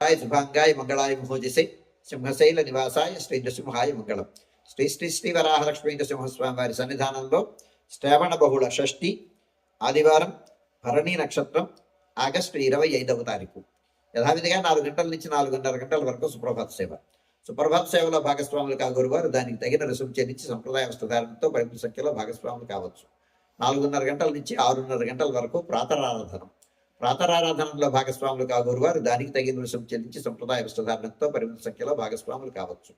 Hi శుభాంగాయ మంగళాయ మహోజసే సింహశైల నివాసాయ Shri నృసింహాయ మంగళం శ్రీ శ్రీ శ్రీ వరాహలక్ష్మీ నృసింహస్వామి వారి సన్నిధానంలో శ్రావణ బహుళ షష్ఠి ఆదివారం భరణి నక్షత్రం ఆగస్టు ఇరవై ఐదవ తారీఖు యథావిధిగా నాలుగు గంటల నుంచి నాలుగున్నర గంటల వరకు సుప్రభాత సేవ సుప్రభాత సేవలో భాగస్వాములు కాగురువారు దానికి తగిన రుసుము చెల్లించి సంప్రదాయ వస్త్రధారణతో పరిమిత సంఖ్యలో భాగస్వాములు కావచ్చు నాలుగున్నర గంటల నుంచి ఆరున్నర గంటల వరకు ప్రాతరారాధనం ప్రాతరారాధనలో భాగస్వాములు కాగోరు వారు దానికి తగిన రుసుము చెల్లించి సంప్రదాయ వస్త్రధారణతో పరిమిత సంఖ్యలో భాగస్వాములు కావచ్చు.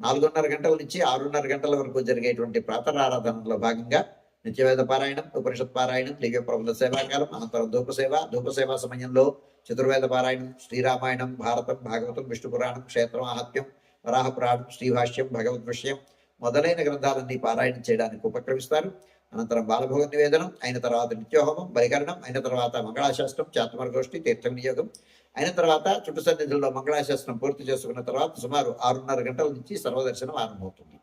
నాలుగున్నర గంటల నుంచి ఆరున్నర గంటల వరకు జరిగేటువంటి ప్రాతరారాధనలో భాగంగా నిత్యవేద పారాయణం ఉపనిషత్ పారాయణం దివ్య ప్రబంధ సేవాకాలం అనంతరం ధూపసేవ ధూపసేవా సమయంలో చతుర్వేద పారాయణం శ్రీరామాయణం భారతం భాగవతం విష్ణు పురాణం క్షేత్రం ఆహత్యం వరాహ పురాణం శ్రీభాష్యం భగవద్ విషయం మొదలైన గ్రంథాలన్నీ పారాయణం చేయడానికి ఉపక్రమిస్తారు. అనంతరం బాలభోగ నివేదనం అయిన తర్వాత నిత్యోహోమం బలికరణం అయిన తర్వాత మంగళాశాస్త్రం చాతుమరగోష్ఠి తీర్థ వినియోగం అయిన తర్వాత చుట్టు సన్నిధుల్లో మంగళాశాస్త్రం పూర్తి చేసుకున్న తర్వాత సుమారు ఆరున్నర గంటల నుంచి సర్వదర్శనం ఆరంభమవుతుంది.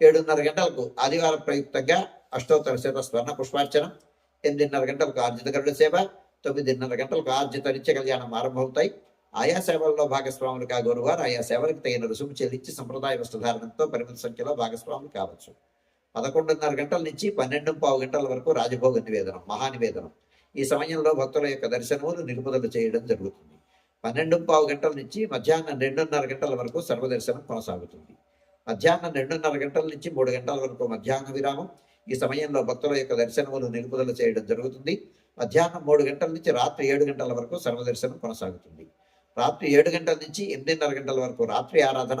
ఏడున్నర గంటలకు ఆదివారం ప్రయుక్తంగా అష్టోత్తర శత స్వర్ణ పుష్పార్చనం ఎనిమిదిన్నర గంటలకు ఆర్జిత గరుడ సేవ తొమ్మిదిన్నర గంటలకు ఆర్జిత నిత్య కళ్యాణం ఆరంభమవుతాయి. ఆయా సేవల్లో భాగస్వాములు కాగోరు వారు ఆయా సేవలకు తగిన రుసుము చెల్లించి సంప్రదాయ వస్త్రధారణతో పరిమిత సంఖ్యలో భాగస్వాములు కావచ్చు. పదకొండున్నర గంటల నుంచి పన్నెండు పావు గంటల వరకు రాజభోగ నివేదనం మహానివేదనం ఈ సమయంలో భక్తుల యొక్క దర్శనములు నిలుపుదల చేయడం జరుగుతుంది. పన్నెండు పావు గంటల నుంచి మధ్యాహ్నం రెండున్నర గంటల వరకు సర్వదర్శనం కొనసాగుతుంది. మధ్యాహ్నం రెండున్నర గంటల నుంచి మూడు గంటల వరకు మధ్యాహ్న విరామం. ఈ సమయంలో భక్తుల యొక్క దర్శనములు నిలుపుదల చేయడం జరుగుతుంది. మధ్యాహ్నం మూడు గంటల నుంచి రాత్రి ఏడు గంటల వరకు సర్వదర్శనం కొనసాగుతుంది. రాత్రి ఏడు గంటల నుంచి ఎనిమిదిన్నర గంటల వరకు రాత్రి ఆరాధన.